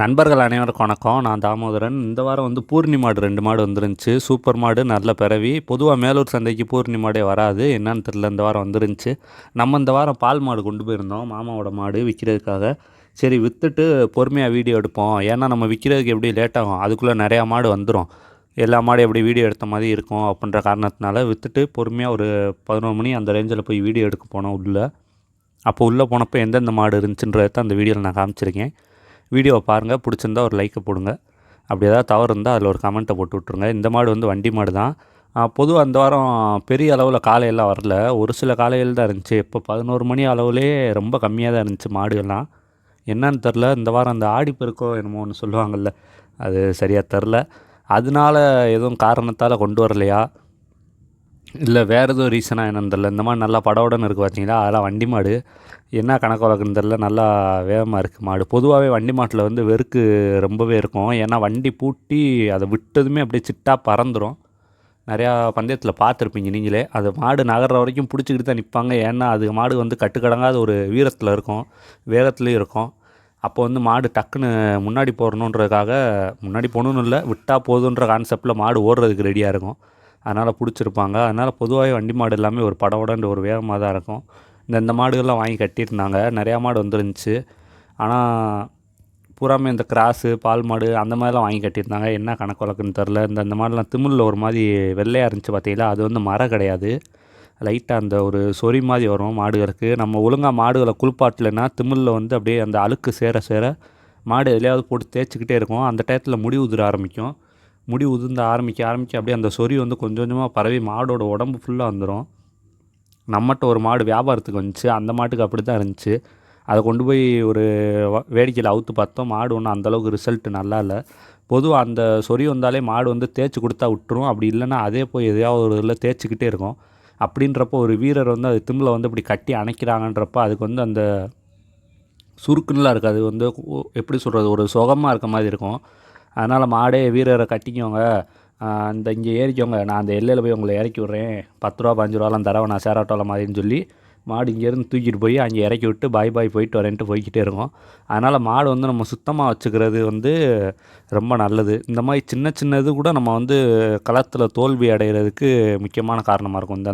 நண்பர்கள் அனைவருக்கும் வணக்கம். நான் தாமோதரன். இந்த வாரம் வந்து பூர்ணி மாடு ரெண்டு மாடு வந்துருந்துச்சு. சூப்பர் மாடு நல்ல பிறவி. பொதுவாக மேலூர் சந்தைக்கு பூர்ணி மாடே வராது. என்னன்னு தெரில இந்த வாரம் வந்துருந்துச்சு. நம்ம இந்த வாரம் பால் மாடு கொண்டு போயிருந்தோம் மாமாவோட மாடு விற்கிறதுக்காக சரி விற்றுட்டு பொறுமையாக வீடியோ எடுப்போம். ஏன்னா நம்ம விற்கிறதுக்கு எப்படி லேட் ஆகும்? அதுக்குள்ளே நிறையா மாடு வந்துடும் எல்லா மாடும் எப்படி வீடியோ எடுத்த மாதிரி இருக்கும் அப்படின்ற காரணத்தினால விற்றுட்டு பொறுமையாக ஒரு பதினோரு மணி அந்த ரேஞ்சில் போய் வீடியோ எடுக்க போனோம் உள்ளே. அப்போ உள்ளே போனப்போ எந்தெந்த மாடு இருந்துச்சுன்றதை தான் அந்த வீடியோவில் நான் காமிச்சிருக்கேன். வீடியோவை பாருங்கள் பிடிச்சிருந்தா ஒரு லைக்கை போடுங்க. அப்படி ஏதாவது தவறு இருந்தால் அதில் ஒரு கமெண்ட்டை போட்டு விட்ருங்க இந்த மாடு வந்து வண்டி மாடு தான். பொதுவாக அந்த வாரம் பெரிய அளவில் காலையெல்லாம் வரல. ஒரு சில காலையில் தான் இருந்துச்சு. இப்போ பதினோரு மணி அளவுலே ரொம்ப கம்மியாக தான் இருந்துச்சு மாடுகள்லாம். என்னன்னு தெரில இந்த வாரம் அந்த ஆடிப்பெருக்கோ என்னமோ ஒன்று சொல்லுவாங்கள்ல அது சரியாக தெரில அதனால எதுவும் காரணத்தால் கொண்டு வரலையா? இல்லை வேறு எதுவும் ரீசனாக என்னன்னு தெரில இந்த மாதிரி நல்லா படவுடன் இருக்குது பார்த்தீங்களா அதெல்லாம் வண்டி மாடு. என்ன கணக்கு வழக்குன்னு தெரில நல்லா வேகமாக இருக்குது மாடு. பொதுவாகவே வண்டி மாட்டில் வந்து வெறுக்கு ரொம்பவே இருக்கும். ஏன்னா வண்டி பூட்டி அதை விட்டதுமே அப்படியே சிட்டாக பறந்துடும் நிறையா பந்தயத்தில் பார்த்துருப்பீங்க நீங்களே. அது மாடு நகர்ற வரைக்கும் பிடிச்சிக்கிட்டு தான் நிற்பாங்க ஏன்னா அது மாடு வந்து கட்டுக்கடங்காத ஒரு வீரத்தில் இருக்கும். வேகத்துலேயும் இருக்கும். அப்போ வந்து மாடு டக்குன்னு முன்னாடி போடணுன்றதுக்காக முன்னாடி போகணுன்னு இல்லை விட்டால் போதுன்ற கான்செப்டில் மாடு ஓடுறதுக்கு ரெடியாக இருக்கும். அதனால் பிடிச்சிருப்பாங்க. அதனால் பொதுவாகவே வண்டி மாடு எல்லாமே ஒரு படபடன்ற ஒரு வேகமாக தான் இருக்கும். இந்த இந்த மாடுகள்லாம் வாங்கி கட்டியிருந்தாங்க. நிறையா மாடு வந்துருந்துச்சு. ஆனால் பூராமே இந்த கிராஸு பால் மாடு அந்த மாதிரிலாம் வாங்கி கட்டியிருந்தாங்க. என்ன கணக்கு வழக்குன்னு தெரில இந்த அந்த மாடெலாம் திமிழில் ஒரு மாதிரி வெள்ளையாக இருந்துச்சு பார்த்தீங்களா? அது வந்து மரம் கிடையாது. லைட்டாக அந்த ஒரு சொறி மாதிரி வரும் மாடுகளுக்கு. நம்ம ஒழுங்காக மாடுகளை குளிப்பாட்டலைன்னா திமிழில் வந்து அப்படியே அந்த அழுக்கு சேர சேர மாடு எதுலையாவது போட்டு தேய்ச்சிக்கிட்டே இருக்கும். அந்த டயத்தில் முடி உதிர ஆரம்பிக்கும். முடி உதிர்ந்த ஆரம்பிக்க ஆரம்பிக்க அப்படியே அந்த சொறி வந்து கொஞ்சம் கொஞ்சமாக பரவி மாடோட உடம்பு ஃபுல்லாக வந்துடும் நம்மகிட்ட ஒரு மாடு வியாபாரத்துக்கு வந்துச்சு அந்த மாட்டுக்கு அப்படி தான் இருந்துச்சு. அதை கொண்டு போய் ஒரு வேடிக்கையில் அவுத்து பார்த்தோம். மாடு ஒன்றும் அந்தளவுக்கு ரிசல்ட் நல்லா இல்லை. பொதுவாக அந்த சொறி வந்தாலே மாடு வந்து தேய்ச்சி கொடுத்தா விட்டுரும். அப்படி இல்லைன்னா அதே போய் எதையாவது ஒரு இதில் தேய்ச்சிக்கிட்டே இருக்கும். அப்படின்றப்போ ஒரு வீரர் வந்து அது திமில் வந்து இப்படி கட்டி அணைக்கிறாங்கன்றப்ப அதுக்கு வந்து அந்த சுருக்குன்னெலாம் இருக்காது. அது வந்து எப்படி சொல்கிறது ஒரு சுகமாக இருக்க மாதிரி இருக்கும். அதனால் மாடே வீரரை கட்டிக்கோங்க. இந்த இங்கே ஏறிக்கோங்க. நான் அந்த எல்லையில் போய் உங்களை இறக்கி விட்றேன். பத்து ரூபா பாஞ்சு ரூபாலாம் தரேன். நான் சேராட்டோல மாதிரின்னு சொல்லி மாடு இங்கேருந்து தூக்கிட்டு போய் அங்கே இறக்கி விட்டு பாய் பாய் போயிட்டு வரேன்ட்டு போய்க்கிட்டே இருக்கும். அதனால் மாடு வந்து நம்ம சுத்தமாக வச்சுக்கிறது வந்து ரொம்ப நல்லது. இந்த மாதிரி சின்ன சின்னது கூட நம்ம வந்து களத்தில் தோல்வி அடைகிறதுக்கு முக்கியமான காரணமாக இருக்கும். இந்த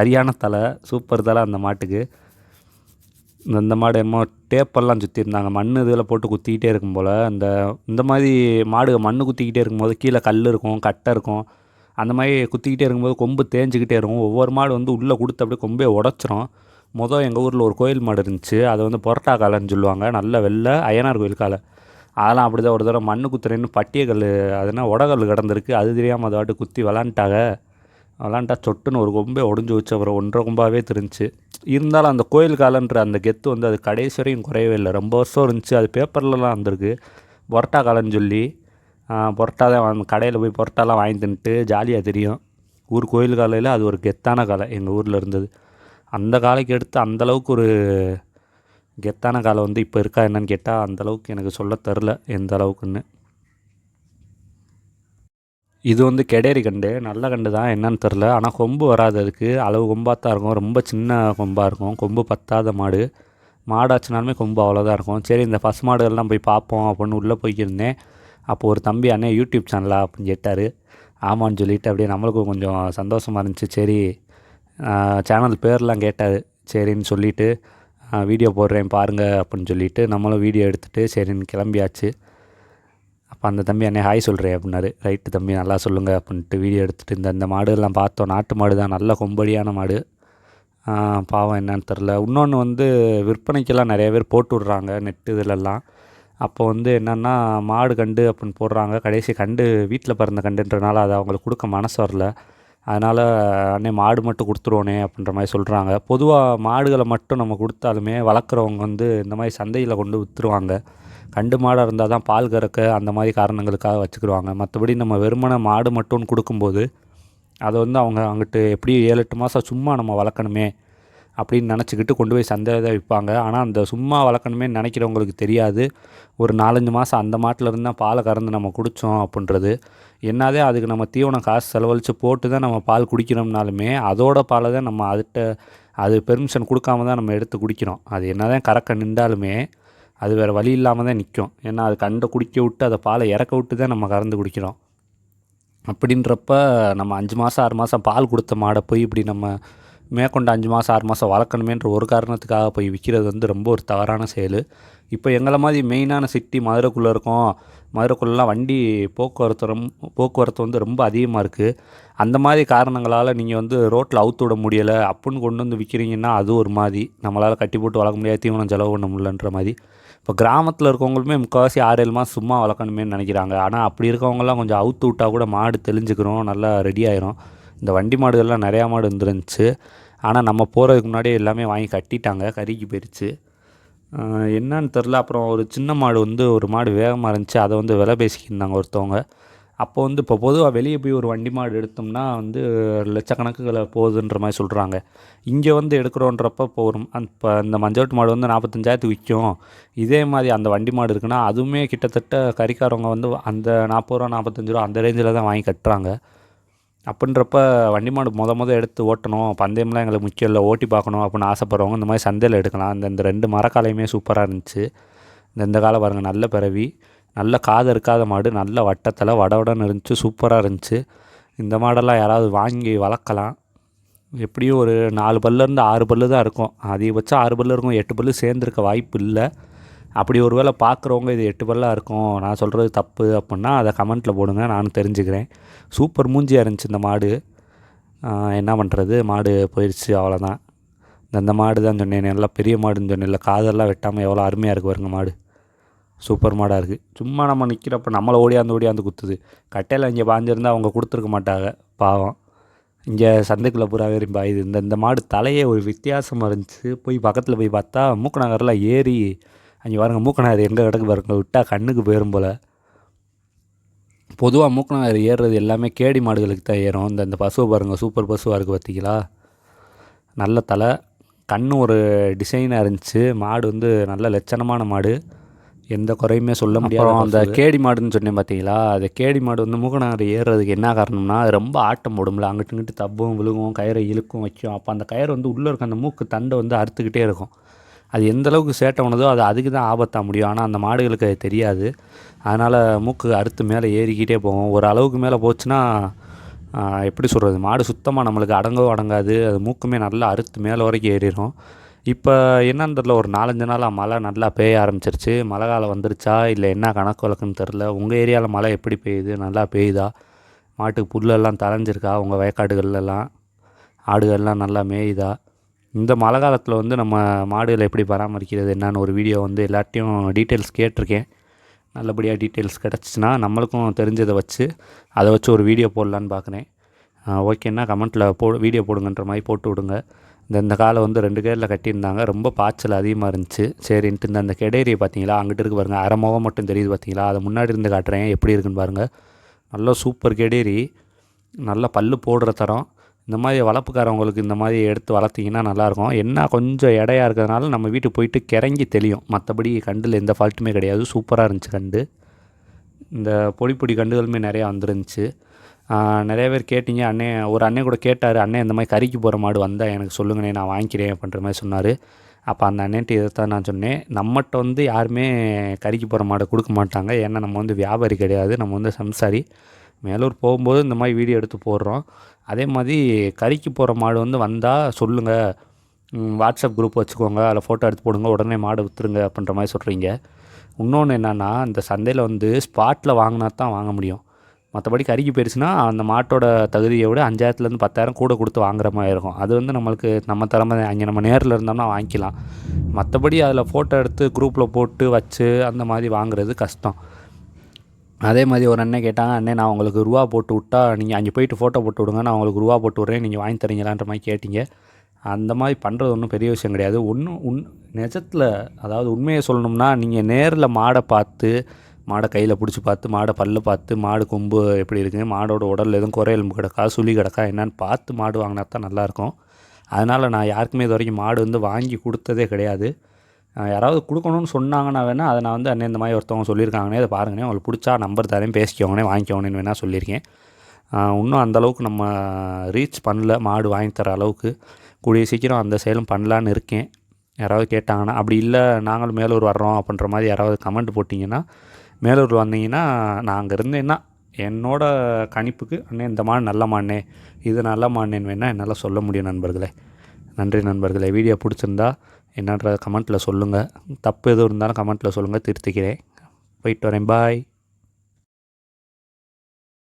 சரியான தலை சூப்பர் தலை அந்த மாட்டுக்கு. இந்த இந்த மாடு என்னமோ டேப்பெல்லாம் சுற்றிருந்தாங்க மண் இதில் போட்டு குத்திக்கிட்டே இருக்கும் போல் இந்த இந்த மாதிரி மாடு மண் குத்திக்கிட்டே இருக்கும்போது கீழே கல் இருக்கும் கட்டை இருக்கும். அந்த மாதிரி குத்திக்கிட்டே இருக்கும்போது கொம்பு தேஞ்சிக்கிட்டே இருக்கும். ஒவ்வொரு மாடு வந்து உள்ளே கொடுத்து அப்படியே கொம்பே உடச்சிரும். மொதல் எங்கள் ஊரில் ஒரு கோயில் மாடு இருந்துச்சு. அதை வந்து பொரட்டா காலைன்னு சொல்லுவாங்க. நல்ல வெள்ளை அய்யனார் கோயில் காலை அதெல்லாம் அப்படி தான் ஒரு தடவை மண்ணு குத்துறேன்னு பட்டியக்கல் அதுனா உடகல் கிடந்திருக்கு. அது தெரியாமல் அதை வாட்டு குத்தி விளாண்டாங்க. விளாண்டா சொட்டுன்னு ஒரு கொம்பே உடஞ்சி வச்சு அப்புறம் ஒன்றரை கொம்பாகவே தெரிஞ்சு இருந்தாலும் அந்த கோயில் காலன்ற அந்த கெத்து வந்து அது கடைசி வரையும் குறையவே இல்லை. ரொம்ப வருஷம் இருந்துச்சு. அது பேப்பர்லலாம் வந்திருக்கு. பொரட்டா காலன்னு சொல்லி பொரட்டா தான் கடையில் போய் பொரட்டாலாம் வாங்கி தின்ட்டு ஜாலியாக தெரியும். ஊர் கோயில் காலையில் அது ஒரு கெத்தான காலை எங்கள் ஊரில் இருந்தது. அந்த காலைக்கு எடுத்து அந்தளவுக்கு ஒரு கெத்தான காலை வந்து இப்போ இருக்கா என்னன்னு கேட்டால் அந்தளவுக்கு எனக்கு சொல்ல தெரில. எந்த அளவுக்குன்னு. இது வந்து கெடேரி கண்டு நல்ல கண்டு தான் என்னன்னு தெரில. ஆனால் கொம்பு வராது அதுக்கு. அளவு கொம்பாக தான் இருக்கும். ரொம்ப சின்ன கொம்பாக இருக்கும். கொம்பு பத்தாத மாடு. மாடாச்சுனாலுமே கொம்பு அவ்வளோதான் இருக்கும். சரி இந்த பசு மாடுகள்லாம் போய் பார்ப்போம் அப்படின்னு உள்ளே போய்க்கிருந்தேன். அப்போ ஒரு தம்பி அண்ணே யூடியூப் சேனலா அப்படின்னு கேட்டார். ஆமான்னு சொல்லிட்டு அப்படியே நம்மளுக்கும் கொஞ்சம் சந்தோஷமாக இருந்துச்சு. சரி சேனல் பேர்லாம் கேட்டார். சரின்னு சொல்லிவிட்டு வீடியோ போடுறேன் பாருங்கள் அப்படின்னு சொல்லிட்டு நம்மளும் வீடியோ எடுத்துகிட்டு சரின்னு கிளம்பியாச்சு. அப்போ அந்த தம்பி அண்ணே ஹாய் சொல்கிறேன் அப்படின்னாரு. ரைட்டு தம்பி நல்லா சொல்லுங்கள் அப்படின்ட்டு வீடியோ எடுத்துகிட்டு இந்த இந்த மாடுலாம் பார்த்தோம். நாட்டு மாடு தான் நல்ல கொம்படியான மாடு. பாவம் என்னன்னு தெரில இன்னொன்று வந்து விற்பனைக்கெல்லாம் நிறைய பேர் போட்டு விட்றாங்க நெட்டு இதிலெல்லாம் அப்போ வந்து என்னென்னா மாடு கண்டு அப்படின்னு போடுறாங்க. கடைசி கண்டு வீட்டில் பிறந்த கண்டுன்றனால அதை அவங்களுக்கு கொடுக்க மனசு வரல. அதனால் அண்ணே மாடு மட்டும் கொடுத்துருவோனே அப்படின்ற மாதிரி சொல்கிறாங்க பொதுவாக மாடுகளை மட்டும் நம்ம கொடுத்தாலுமே வளர்க்குறவங்க வந்து இந்த மாதிரி சந்தையில் கொண்டு விற்றுருவாங்க கண்டு மாடாக இருந்தால் தான் பால் கறக்க அந்த மாதிரி காரணங்களுக்காக வச்சுக்கிடுவாங்க. மற்றபடி நம்ம வெறுமனை மாடு மட்டும்னு கொடுக்கும்போது அதை வந்து அவங்க அங்கிட்டு எப்படி ஏழு எட்டு மாதம் சும்மா நம்ம வளர்க்கணுமே அப்படின்னு நினச்சிக்கிட்டு கொண்டு போய் சந்தையில் தான் விற்பாங்க. ஆனால் அந்த சும்மா வளர்க்கணுமே நினைக்கிறவங்களுக்கு தெரியாது. ஒரு நாலஞ்சு மாதம் அந்த மாட்டில் இருந்தால் தான் பாலை கறந்து நம்ம குடித்தோம் அப்படின்றது. என்னதே அதுக்கு நம்ம தீவனம் காசு செலவழித்து போட்டு தான் நம்ம பால் குடிக்கிறோம்னாலுமே அதோட பாலை தான் நம்ம அதுகிட்ட அது பெர்மிஷன் கொடுக்காம தான் நம்ம எடுத்து குடிக்கிறோம். அது என்ன தான் கறக்க நின்றாலுமே அது வேறு வழி இல்லாமல் தான் நிற்கும் ஏன்னா அது கண்டை குடிக்க விட்டு அதை பாலை இறக்க விட்டு தான் நம்ம கறந்து குடிக்கிறோம். அப்படின்றப்ப நம்ம அஞ்சு மாதம் ஆறு மாதம் பால் கொடுத்த மாடை போய் இப்படி நம்ம மேற்கொண்டு அஞ்சு மாதம் ஆறு மாதம் வளர்க்கணுமேன்ற ஒரு காரணத்துக்காக போய் விற்கிறது வந்து ரொம்ப ஒரு தவறான செயல். இப்போ எங்களை மாதிரி மெயினான சிட்டி மதுரைக்குள்ளே இருக்கோம். மதுரைக்குள்ளெலாம் வண்டி போக்குவரத்து ரொம்ப போக்குவரத்து வந்து ரொம்ப அதிகமாக இருக்குது அந்த மாதிரி காரணங்களால் நீங்கள் வந்து ரோட்டில் அவுத்து விட முடியலை அப்புடின்னு கொண்டு வந்து விற்கிறீங்கன்னா அது ஒரு மாதிரி. நம்மளால் கட்டி போட்டு வளர்க்க முடியாது தீவனம் செலவு பண்ண முடியலன்ற மாதிரி. இப்போ கிராமத்தில் இருக்கவங்களுமே முக்கால்வாசி ஆறு ஏழு மாதம் சும்மா வளர்க்கணுமேன்னு நினைக்கிறாங்க. ஆனால் அப்படி இருக்கவங்கலாம் கொஞ்சம் அவுத்து விட்டால் கூட மாடு தெளிஞ்சுக்கிறோம் நல்லா ரெடி ஆயிரும். இந்த வண்டி மாடுகள்லாம் நிறையா மாடு வந்துருந்துச்சு. ஆனால் நம்ம போகிறதுக்கு முன்னாடியே எல்லாமே வாங்கி கட்டிட்டாங்க. கறிக்கு போயிடுச்சு என்னன்னு தெரில அப்புறம் ஒரு சின்ன மாடு வந்து ஒரு மாடு வேகமாக இருந்துச்சு. அதை வந்து விலை பேசிக்கிருந்தாங்க ஒருத்தவங்க. அப்போ வந்து இப்போ பொதுவாக வெளியே போய் ஒரு வண்டி மாடு எடுத்தோம்னா வந்து லட்சக்கணக்குகளை போகுதுன்ற மாதிரி சொல்கிறாங்க இங்கே வந்து எடுக்கிறோன்றப்ப இப்போ ஒரு அந்த இப்போ இந்த மஞ்சவட்டு மாடு வந்து நாற்பத்தஞ்சாயிரத்துக்கு விற்கும் இதே மாதிரி அந்த வண்டி மாடு இருக்குன்னா அதுவுமே கிட்டத்தட்ட கறிக்காரவங்க வந்து அந்த நாற்பது ரூபா நாற்பத்தஞ்சு ரூபா அந்த ரேஞ்சில் தான் வாங்கி கட்டுறாங்க. அப்படின்றப்ப வண்டி மாடு முத முத எடுத்து ஓட்டணும். பந்தயம்லாம் எங்களுக்கு முக்கியம் இல்லை. ஓட்டி பார்க்கணும் அப்படின்னு ஆசைப்பட்றவங்க இந்த மாதிரி சந்தையில் எடுக்கலாம். இந்த இந்த ரெண்டு மரக்காலையுமே சூப்பராக இருந்துச்சு. இந்த இந்த காலம் பாருங்கள் நல்ல பிறவி நல்ல காது இருக்காத மாடு நல்ல வட்டத்தில் வடவுடன் இருந்துச்சு சூப்பராக இருந்துச்சு. இந்த மாடெல்லாம் யாராவது வாங்கி வளர்க்கலாம். எப்படியும் ஒரு நாலு பல்லேருந்து ஆறு பல்லு தான் இருக்கும். அதிகபட்சம் ஆறு பல்லு இருக்கும் எட்டு பல்லு சேர்ந்துருக்க வாய்ப்பு இல்லை. அப்படி ஒரு வேளை பார்க்குறவங்க இது எட்டு பல்லாக இருக்கும் நான் சொல்கிறது தப்பு அப்படின்னா அதை கமெண்ட்டில் போடுங்க நானும் தெரிஞ்சுக்கிறேன். சூப்பர் மூஞ்சியாக இருந்துச்சு இந்த மாடு. என்ன பண்ணுறது மாடு போயிடுச்சு அவ்வளோதான் இந்த இந்த மாடு தான் சொன்னேன் நல்லா பெரிய மாடுன்னு சொன்னேன் இல்லை காதெல்லாம் வெட்டாமல் எவ்வளோ அருமையாக இருக்குது பாருங்க மாடு. சூப்பர் மாடாக இருக்குது சும்மா நம்ம நிற்கிறப்ப நம்மளை ஓடியாந்து ஓடியாந்து குத்துது. கட்டையில் இங்கே பாஞ்சிருந்தால் அவங்க கொடுத்துருக்க மாட்டாங்க பாவம். இங்கே சந்தைக்குள்ளே பூரா வேறி பாயுது. இந்த இந்த மாடு தலையே ஒரு வித்தியாசமாக இருந்துச்சு. போய் பக்கத்தில் போய் பார்த்தா மூக்கு நகரில் ஏறி அங்கே பாருங்க மூக்கநகர் எங்கே கிடக்கு பாருங்க விட்டால் கண்ணுக்கு போயிரும் போல். பொதுவாக மூக்கநகர் ஏறுறது எல்லாமே கேடி மாடுகளுக்கு தான் ஏறும். இந்த இந்த பசுவை பாருங்கள் சூப்பர் பசுவாக இருக்குது பார்த்தீங்களா நல்ல தலை கண்ணு ஒரு டிசைனாக இருந்துச்சு. மாடு வந்து நல்ல லட்சணமான மாடு. எந்த குறையுமே சொல்ல முடியாது அந்த கேடி மாடுன்னு சொன்னேன் பார்த்தீங்களா அந்த கேடி மாடு வந்து மூக்கநகர் ஏறுறதுக்கு என்ன காரணம்னா அது ரொம்ப ஆட்டம் போடும்ல. அங்கிட்டு இங்கிட்டு தப்பும் விழுகும் கயிறை இழுக்கும் வைக்கும். அப்போ அந்த கயிறு வந்து உள்ளே இருக்க அந்த மூக்கு தண்டை வந்து அறுத்துக்கிட்டே இருக்கும். அது எந்த அளவுக்கு சேட்டை உணதோ அது அதுக்கு தான் ஆபத்தாக முடியும். ஆனால் அந்த மாடுகளுக்கு அது தெரியாது. அதனால் மூக்கு அறுத்து மேலே ஏறிக்கிட்டே போகும். ஒரு அளவுக்கு மேலே போச்சுன்னா எப்படி சொல்கிறது மாடு சுத்தமாக நம்மளுக்கு அடங்கவோ அடங்காது. அது மூக்குமே நல்லா அறுத்து மேலே வரைக்கும் ஏறிடும் இப்போ என்னன்னு தெரில ஒரு நாலஞ்சு நாளாக மழை நல்லா பெய்ய ஆரம்பிச்சிருச்சு. மழை காலம் வந்துருச்சா? இல்லை என்ன கணக்கு வழக்குன்னு தெரில உங்கள் ஏரியாவில் மழை எப்படி பெய்யுது? நல்லா பெய்யுதா? மாட்டுக்கு புல்லெல்லாம் தளைஞ்சிருக்கா உங்கள் வயக்காடுகள்லாம் ஆடுகள்லாம் நல்லா மேயுதா? இந்த மழை காலத்தில் வந்து நம்ம மாடுகளை எப்படி பராமரிக்கிறது என்னன்னு ஒரு வீடியோ வந்து எல்லாத்தையும் டீட்டெயில்ஸ் கேட்டிருக்கேன். நல்லபடியாக டீட்டெயில்ஸ் கிடச்சிச்சின்னா நம்மளுக்கும் தெரிஞ்சதை வச்சு அதை வச்சு ஒரு வீடியோ போடலான்னு பார்க்குறேன். ஓகேன்னா கமெண்ட்டில் போ வீடியோ போடுங்கன்ற மாதிரி போட்டு விடுங்க. இந்த இந்த காலை வந்து ரெண்டு கேரில் கட்டியிருந்தாங்க. ரொம்ப பாய்ச்சல் அதிகமாக இருந்துச்சு. சரின்ட்டு இந்த அந்த கெடேரியை பார்த்தீங்களா? அங்கிட்டு இருக்கு பாருங்கள் அரை முகம் மட்டும் தெரியுது பார்த்தீங்களா? அதை முன்னாடி இருந்து காட்டுறேன். எப்படி இருக்குன்னு பாருங்கள் நல்ல சூப்பர் கெடேரி. நல்ல பல்லு போடுற தரம். இந்த மாதிரி வளர்ப்புக்காரவங்களுக்கு இந்த மாதிரி எடுத்து வளர்த்திங்கன்னா நல்லாயிருக்கும். என்ன கொஞ்சம் இடையாக இருக்கிறதுனால நம்ம வீட்டுக்கு போயிட்டு கிறங்கி தெளியும். மற்றபடி கண்டில் எந்த ஃபால்ட்டுமே கிடையாது. சூப்பராக இருந்துச்சு கண்டு. இந்த பொடி பொடி கண்டுகளுமே நிறையா வந்துருந்துச்சு. நிறைய பேர் கேட்டீங்க. அண்ணே ஒரு அண்ணே கூட கேட்டார். அண்ணே இந்த மாதிரி கறிக்கு போகிற மாடு வந்தால் எனக்கு சொல்லுங்கண்ணே நான் வாங்கிக்கிறேன் அப்படின்ற மாதிரி சொன்னார். அப்போ அந்த அண்ணன்ட்டு இதை தான் நான் சொன்னேன். நம்மகிட்ட வந்து யாருமே கறிக்கு போகிற மாடை கொடுக்க மாட்டாங்க. ஏன்னா நம்ம வந்து வியாபாரி கிடையாது. நம்ம வந்து சம்சாரி. மேலூர் போகும்போது இந்த மாதிரி வீடியோ எடுத்து போடுறோம். அதே மாதிரி கறிக்கு போகிற மாடு வந்து வந்தால் சொல்லுங்கள் வாட்ஸ்அப் குரூப் வச்சுக்கோங்க. அதில் ஃபோட்டோ எடுத்து போடுங்க. உடனே மாடு விற்றுருங்க அப்படின்ற மாதிரி சொல்கிறீங்க இன்னொன்று என்னென்னா இந்த சந்தையில் வந்து ஸ்பாட்டில் வாங்கினா தான் வாங்க முடியும். மற்றபடி கறிக்கு போயிடுச்சுன்னா அந்த மாட்டோட தகுதியை விட அஞ்சாயிரத்துலேருந்து பத்தாயிரம் கூட கொடுத்து வாங்குற மாதிரி இருக்கும். அது வந்து நம்மளுக்கு நம்ம திறமை அங்கே நம்ம நேரில் இருந்தோம்னா வாங்கிக்கலாம். மற்றபடி அதில் ஃபோட்டோ எடுத்து குரூப்பில் போட்டு வச்சு அந்த மாதிரி வாங்குறது கஷ்டம். அதே மாதிரி ஒரு அண்ணன் கேட்டாங்க அண்ணே நான் உங்களுக்கு ரூபா போட்டு விட்டா நீங்கள் அங்கே போயிட்டு ஃபோட்டோ போட்டு விடுங்க நான் உங்களுக்கு ரூபா போட்டு விட்றேன் நீங்கள் வாங்கி தரீங்களான்ற மாதிரி கேட்டிங்க. அந்த மாதிரி பண்ணுறது ஒன்றும் பெரிய விஷயம் கிடையாது. ஒன்றும் உன் நிஜத்தில் அதாவது உண்மையை சொல்லணும்னா நீங்கள் நேரில் மாடை பார்த்து மாடை கையில் பிடிச்சி பார்த்து மாடை பல்லு பார்த்து மாடு கொம்பு எப்படி இருக்குது மாடோட உடல் எதுவும் குறையெலும்பு கிடக்கா சுழி கிடக்கா என்னன்னு பார்த்து மாடு வாங்கினா தான் நல்லாயிருக்கும் அதனால் நான் யாருக்குமே இது வரைக்கும் மாடு வந்து வாங்கி கொடுத்ததே கிடையாது. யாராவது கொடுக்கணும்னு சொன்னாங்கன்னா வேணால் அதை நான் வந்து அண்ணே இந்த மாதிரி ஒருத்தவங்க சொல்லியிருக்காங்கன்னே அதை பாருங்கண்ணே. உங்களுக்கு பிடிச்சா நம்பர் தரேன் பேசிக்கோங்கண்ணே வாங்கிக்கோங்கன்னு வேணால் சொல்லியிருக்கேன். இன்னும் அந்த அளவுக்கு நம்ம ரீச் பண்ணல மாடு வாங்கி தர அளவுக்கு. கூடிய சீக்கிரம் அந்த செயலும் பண்ணலான்னு இருக்கேன். யாராவது கேட்டாங்கன்னா அப்படி இல்லை நாங்களும் மேலூர் வர்றோம் அப்படின்ற மாதிரி யாராவது கமெண்ட் போட்டிங்கன்னா மேலூர் வந்தீங்கன்னா நான் அங்கே இருந்தேன்னா என்னோட கணிப்புக்கு அண்ணே இந்த மாடு நல்ல மாடுனே இது நல்ல மாடுனேன்னு வேணால் என்னால் சொல்ல முடியும் நண்பர்களே. நன்றி நண்பர்களே. வீடியோ பிடிச்சிருந்தா என்னன்றதை கமெண்ட்டில் சொல்லுங்கள். தப்பு எதுவும் இருந்தாலும் கமெண்ட்டில் சொல்லுங்கள். திருத்திக்கிறேன். போயிட்டு வரேன். பாய்.